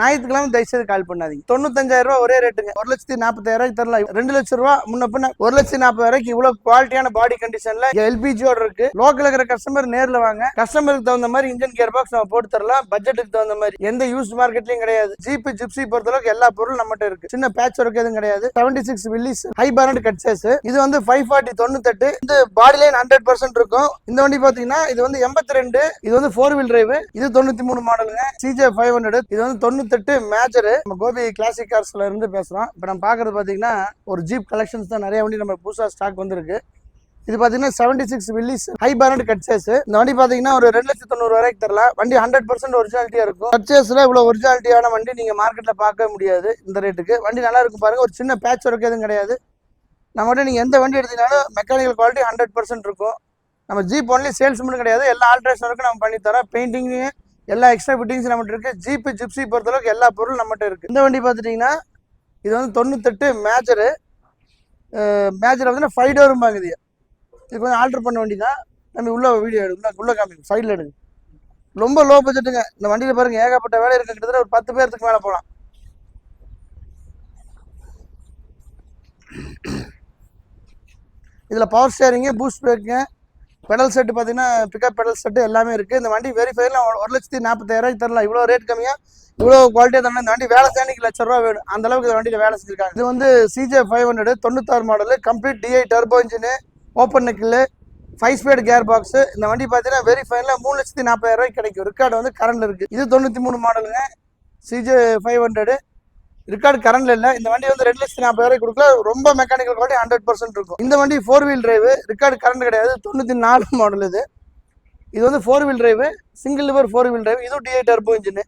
ஞாயிற்றுக்கிழமை தயவுசெய்து கால் பண்ணாதீங்க. தொண்ணூத்தஞ்சாயிரம் ரூபாய் ஒரே ரேட்டுங்க ஒரு லட்சத்தி நாற்பத்தாயிரம் தரலாம். ரெண்டு லட்சம் ரூபா முன்ன பின்ன ஒரு லட்சத்தி நாற்பதாயிரம் இவ்வளவு குவாலிட்டியான பாடி கண்டிஷன்ல எல்பிஜியோட இருக்கு. லோக்கல் இருக்கிற கஸ்டமர் நேர்ல வாங்க. கஸ்டமருக்கு தகுந்த மாதிரி இன்ஜின் கியர் பாக்ஸ் நம்ம போட்டு தரலாம். பட்ஜெட்டுக்கு தகுந்த மாதிரி. எந்த யூஸ் மார்க்கெட்லயும் கிடையாது. ஜீப் ஜிப்சி பொறுத்தளவுக்கு எல்லா பொருளும் நம்மகிட்ட இருக்கு. சின்ன பேட்ச் ஒர்க் எதுவும் கிடையாது. Seventy six Willys high parent கட்சேஸ் இது வந்து ஃபைவ் ஃபார்ட்டி தொண்ணூத்தெட்டு. இந்த பாடி லைன் ஹண்ட்ரட் பர்சன்ட் இருக்கும். இந்த வண்டி பாத்தீங்கன்னா இது வந்து எண்பத்தி ரெண்டு. இது வந்து ஃபோர் வீல் டிரைவ் இது தொண்ணூத்தி மூணு மாடலுங்க சிஜே ஃபைவ் ஹண்ட்ரட் இது வந்து தொண்ணூத்தெட்டு மேஜரு நம்ம கோபி கிளாசிக் கார்ஸ்ல இருந்து பேசுறோம். இப்போ நம்ம பாக்குறது பாத்தீங்கன்னா ஒரு ஜீப் கலெக்ஷன்ஸ் தான் நிறைய வண்டி நம்ம புதுசா ஸ்டாக் வந்திருக்கு. இது பாத்தீங்கன்னா seventy six Willys high parent கட்சேஸ் இந்த வண்டி பாத்தீங்கன்னா ஒரு ரெண்டு லட்சத்தி தொண்ணூறு வரைக்கும் தரலாம். வண்டி ஹண்ட்ரட் பர்சன்ட் ஒரிஜினாலிட்டியா இருக்கும். கட்சேஸ்ல இவ்வளவு ஒரிஜினாலிட்டியான வண்டி நீங்க மார்க்கெட்ல பார்க்க முடியாது இந்த ரேட்டுக்கு வண்டி நல்லா இருக்கும் பாருங்க. ஒரு சின்ன பேட்ச் ஒர்க் எதுவும் கிடையாது. நம்மகிட்ட நீங்க எந்த வண்டி எடுத்தீங்கனாலும் மெக்கானிக்கல் குவாலிட்டி ஹண்ட்ரட் பர்சன்ட் இருக்கும். நம்ம ஜீப் ஒன்லி சேல்ஸ் மட்டும் கிடையாது. எல்லா ஆல்ட்ரேஷன் ஒர்க்கும் நம்ம பண்ணி தரோம். எல்லா எக்ஸ்ட்ரா ஃபிட்டிங்ஸ் நம்மகிட்ட இருக்குது ஜீப்பு ஜிப்ஸி பொறுத்தளவுக்கு எல்லா பொருளும் நம்மகிட்ட இருக்குது இந்த வண்டி பார்த்துட்டிங்கன்னா இது வந்து தொண்ணூத்தெட்டு மேஜரு மேஜர் வந்து ஃபைவ் டோரும் இது. இது கொஞ்சம் ஆல்டர் பண்ண வண்டி தான் நம்ம உள்ளே வீடியோ எடுக்கணும் உள்ளே காமிக்கும் சைடில் எடுங்க. ரொம்ப லோ பட்ஜெட்டுங்க இந்த வண்டியில் பாருங்கள் ஏகப்பட்ட வேலை இருக்கு. கிட்டத்தட்ட ஒரு பத்து பேர்த்துக்கு மேலே போகலாம் இதில் பவர் ஸ்டேரிங்கு பூஸ்ட் பிரேக்குங்க பெடல் செட்டு பார்த்தீங்கன்னா பிக்கப் பெடல் செட்டு எல்லாமே இருக்குது இந்த வண்டி வெரிஃபைல ஒரு லட்சத்தி நாற்பத்தாயிரம் தரலாம். இவ்வளோ ரேட் கம்மியாக இவ்வளோ குவாலிட்டியாக தரலாம். இந்த வண்டி வேலை செய்யணும் லட்ச ரூபா வேணும். அந்த அளவுக்கு இந்த வண்டியில் வேலை செஞ்சிருக்காங்க. இது வந்து சிஜே ஃபைவ் ஹண்ட்ரட் தொண்ணூத்தாறு model complete DI turbo engine open நெக்கில் ஃபைவ் ஸ்பீட் கேர் பாக்ஸ் இந்த வண்டி பார்த்தீங்கன்னா வெரி ஃபைனில் மூணு லட்சத்தி நாற்பதாயிரம் ரூபாய்க்கு கிடைக்கும். ரிக்கார்டு வந்து கரண்ட் இருக்குது இது தொண்ணூற்றி மூணு மாடலுங்க சிஜே ஃபைவ் ஹண்ட்ரடு ரெக்கார்டு கரண்ட்ல இல்லை. இந்த வண்டி வந்து ரெண்டு லட்சத்தி நாற்பது நாற்பதாயிரம் கொடுக்கல. ரொம்ப மெக்கானிக்கல் குவாலிட்டி ஹண்ட்ரட் பர்சன்ட் இருக்கும். இந்த வண்டி four wheel drive record current கிடையாது. தொண்ணூற்றி நாலு மாடல் இது. இது வந்து four wheel drive single lever four wheel drive இதுவும் டிஐ டர்போ இன்ஜின்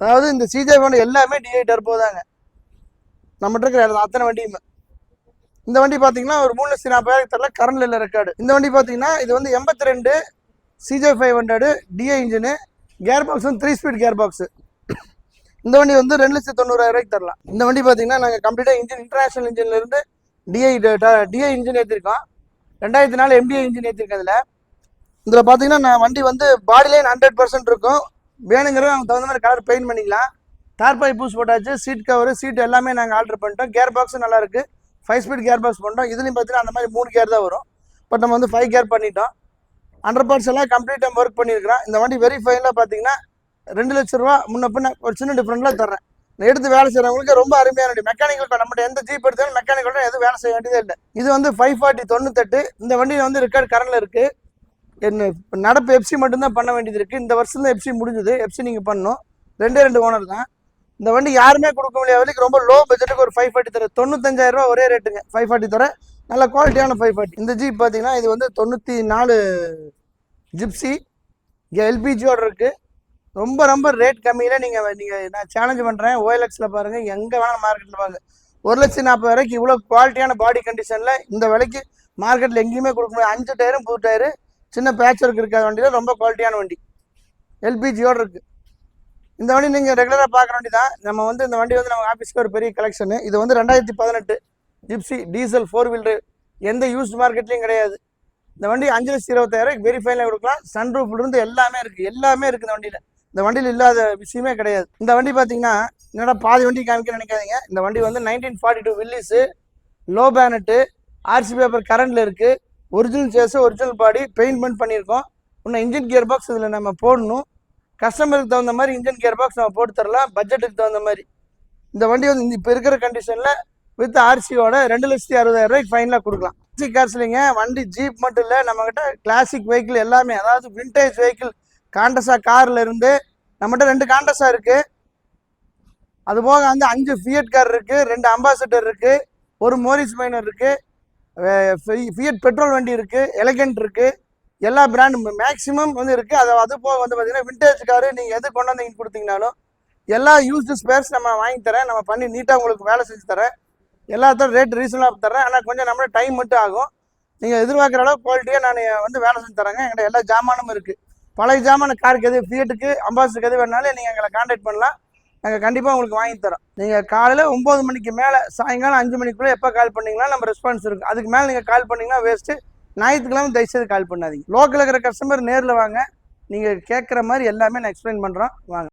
அதாவது இந்த சிஜே வண்டி எல்லாமே டிஐ டர்போ தாங்க. நம்மகிட்ட இருக்கிற அத்தனை வண்டியுமே. இந்த வண்டி பார்த்தீங்கன்னா ஒரு மூணு லட்சத்தி நாற்பதாயிரம் தரல. கரண்ட்ல இல்லை ரெக்கார்டு இந்த வண்டி பார்த்தீங்கன்னா இது வந்து எண்பத்தி ரெண்டு CJ five hundred DI engine gear box வந்து த்ரீ ஸ்பீட் கேர் பாக்ஸ் இந்த வண்டி வந்து ரெண்டு லட்சத்தி தொண்ணூறாயிரம் ரூபாய்க்கு தரலாம். இந்த வண்டி பார்த்தீங்கன்னா நாங்கள் கம்ப்ளீட்டாக இன்ஜின் இன்டர்நேஷனல் இன்ஜின்லேருந்து டிஐ டிஐ டிஐ இன்ஜின் ஏற்றிருக்கோம் ரெண்டாயிரத்தி நாலு எம்டிஐ இன்ஜின் ஏற்றிருக்கேன் இதில். இதில் பார்த்தீங்கன்னா நான் வண்டி வந்து பாடி லைன் ஹண்ட்ரட் பர்சன்ட் இருக்கும். வேணுங்கிறத அவங்க தகுந்த மாதிரி கலர் பெயிண்ட் பண்ணிக்கலாம். தார்பாய் பூஸ் போட்டாச்சு சீட் கவர் சீட் எல்லாமே நாங்கள் ஆர்டர் பண்ணிட்டோம். கேர் பாக்ஸும் நல்லாயிருக்கு ஃபைவ் ஸ்பீட் கேர் பாக்ஸ் பண்ணிட்டோம் இதுலையும் பார்த்தீங்கன்னா அந்த மாதிரி மூணு கேர் தான் வரும். பட் நம்ம வந்து ஃபைவ் கேர் பண்ணிட்டோம். அண்டர் பார்ட்ஸ் எல்லாம் கம்ப்ளீட் நம்ம ஒர்க் பண்ணியிருக்கிறோம் இந்த வண்டி வெரி ஃபைனில் பார்த்தீங்கன்னா ரெண்டு லட்ச ரூபா முன்ன பின்ன ஒரு சின்ன டிஃப்ரெண்ட்ல தர்றேன். நான் எடுத்து வேலை செய்கிறவங்களுக்கு ரொம்ப அருமையான வண்டி மெக்கானிக்கல் நம்மகிட்ட எந்த ஜீப் எடுத்தாலும் மெக்கானிக்கல் எதுவும் வேலை செய்ய வேண்டியதே இல்லை. இது வந்து ஃபைவ் ஃபார்ட்டி தொண்ணூத்தெட்டு. இந்த வண்டியில் வந்து ரெக்கார்டு கரண்டில் இருக்குது என்ன நடப்பு எஃப்சி மட்டும்தான் பண்ண வேண்டியது இருக்குது இந்த வருஷம் தான் எஃப்சி முடிஞ்சது. எஃப்சி நீங்கள் பண்ணணும். ரெண்டே ரெண்டு ஓனர் தான். இந்த வண்டி யாருமே கொடுக்க முடியாத வரைக்கும் ரொம்ப லோ பட்ஜெட்டுக்கு ஒரு ஃபைவ் ஃபார்ட்டி தர தொண்ணூத்தஞ்சாயிரம் ரூபா ஒரே ரேட்டுங்க ஃபைவ் ஃபார்ட்டி தர நல்ல குவாலிட்டியான ஃபைவ் ஃபார்ட்டி இந்த ஜீப் பார்த்தீங்கன்னா இது வந்து தொண்ணூற்றி நாலு ஜிப்சி இங்கே எல்பிஜியோட இருக்குது ரொம்ப ரொம்ப ரேட் கம்மியில் நீங்கள் நீங்கள் நான் சேலஞ்ச் பண்ணுறேன் ஓஎல்எக்ஸில் பாருங்கள் எங்கே வேணாலும் மார்க்கெட்டில் பாருங்கள் ஒரு லட்சத்தி நாற்பது வரைக்கும் இவ்வளோ குவாலிட்டியான பாடி கண்டிஷனில் இந்த விலைக்கு மார்க்கெட்டில் எங்கேயுமே கொடுக்க முடியாது. அஞ்சு டயரும் புது டயரு சின்ன பேட்ச் ஒர்க் இருக்காத வண்டியில் ரொம்ப குவாலிட்டியான வண்டி. எல்பிஜியோடு இருக்குது இந்த வண்டி நீங்கள் ரெகுலராக பார்க்குற வண்டி தான். நம்ம வந்து இந்த வண்டி வந்து நம்ம ஆஃபீஸ்க்கு ஒரு பெரிய கலெக்ஷனு இது வந்து ரெண்டாயிரத்தி பதினெட்டு ஜிப்சி டீசல் ஃபோர் வீல் எந்த யூஸ்ட் மார்க்கெட்லேயும் கிடையாது. இந்த வண்டி அஞ்சு லட்சத்தி இருபத்தாயிரம் வெரி ஃபைனில் கொடுக்கலாம். சன் இருந்து எல்லாமே இருக்குது எல்லாமே இருக்குது இந்த வண்டியில். இந்த வண்டியில் இல்லாத விஷயமே கிடையாது. இந்த வண்டி பார்த்தீங்கன்னா என்னடா பாதி வண்டி காமிக்க நினைக்காதீங்க. இந்த வண்டி வந்து nineteen forty two Willys low bonnet RC paper கரண்டில் இருக்குது original chassis original body paint பண்ணியிருக்கோம். இன்னும் இன்ஜின் கியர் பாக்ஸ் இதில் நம்ம போடணும். கஸ்டமருக்கு தகுந்த மாதிரி இன்ஜின் கியர் பாக்ஸ் நம்ம போட்டு தரலாம். பட்ஜெட்டுக்கு தகுந்த மாதிரி. இந்த வண்டி வந்து இப்போ இருக்கிற கண்டிஷனில் வித் ஆர்சியோட ரெண்டு லட்சத்தி அறுபதாயிரம் ரூபாய்க்கு ஃபைனலாக கொடுக்கலாம். ஆர்சி கார்ஸ் இல்லைங்க. வண்டி ஜீப் மட்டும் இல்லை. நம்மக்கிட்ட கிளாசிக் வெஹிக்கிள் எல்லாமே. அதாவது வின்டேஜ் வெஹிக்கிள் காண்டஸா காரில் இருந்து நம்மகிட்ட ரெண்டு காண்டஸா இருக்குது அது போக வந்து அஞ்சு ஃபியட் கார் இருக்குது ரெண்டு அம்பாசிடர் இருக்குது ஒரு மோரிஸ் மைனர் இருக்குது ஃபியட் பெட்ரோல் வண்டி இருக்குது எலகண்ட் இருக்குது எல்லா பிராண்டும் மேக்ஸிமம் வந்து இருக்குது அது அது போக வந்து பார்த்தீங்கன்னா விண்டேஜ் காரு நீங்கள் எது கொண்டு வந்து கொடுத்தீங்கனாலும் எல்லா யூஸ்டு ஸ்பேர்ஸ் நம்ம வாங்கி தரேன். நம்ம பண்ணி நீட்டாக உங்களுக்கு வேலை செஞ்சு தரேன். எல்லாத்தோட ரேட் ரீசனாக தரேன். ஆனால் கொஞ்சம் நம்மளோட டைம் மட்டும் ஆகும். நீங்கள் எதிர்பார்க்குற அளவு குவாலிட்டியாக நான் வந்து வேலை செஞ்சு தரேங்க. என்கிட்ட எல்லா ஜாமானும் இருக்குது பழைய ஜாமான காருக்கு எது ஃபியட்டுக்கு அம்பாசருக்கு எது வேணாலும் நீங்கள் எங்களை காண்டாக்ட் பண்ணலாம். நாங்கள் கண்டிப்பாக உங்களுக்கு வாங்கி தரோம். நீங்கள் காலையில் ஒம்பது மணிக்கு மேலே சாயங்காலம் அஞ்சு மணிக்குள்ளே எப்போ கால் பண்ணீங்கன்னா நம்ம ரெஸ்பான்ஸ் இருக்குது அதுக்கு மேலே நீங்கள் கால் பண்ணிங்கன்னா வேஸ்ட்டு ஞாயிற்றுக்கிழமை தயவுசெய்து கால் பண்ணாதீங்க. லோக்கலில் இருக்கிற கஸ்டமர் நேரில் வாங்க. நீங்கள் கேட்குற மாதிரி எல்லாமே நான் எக்ஸ்பிளைன் பண்ணுறோம் வாங்க.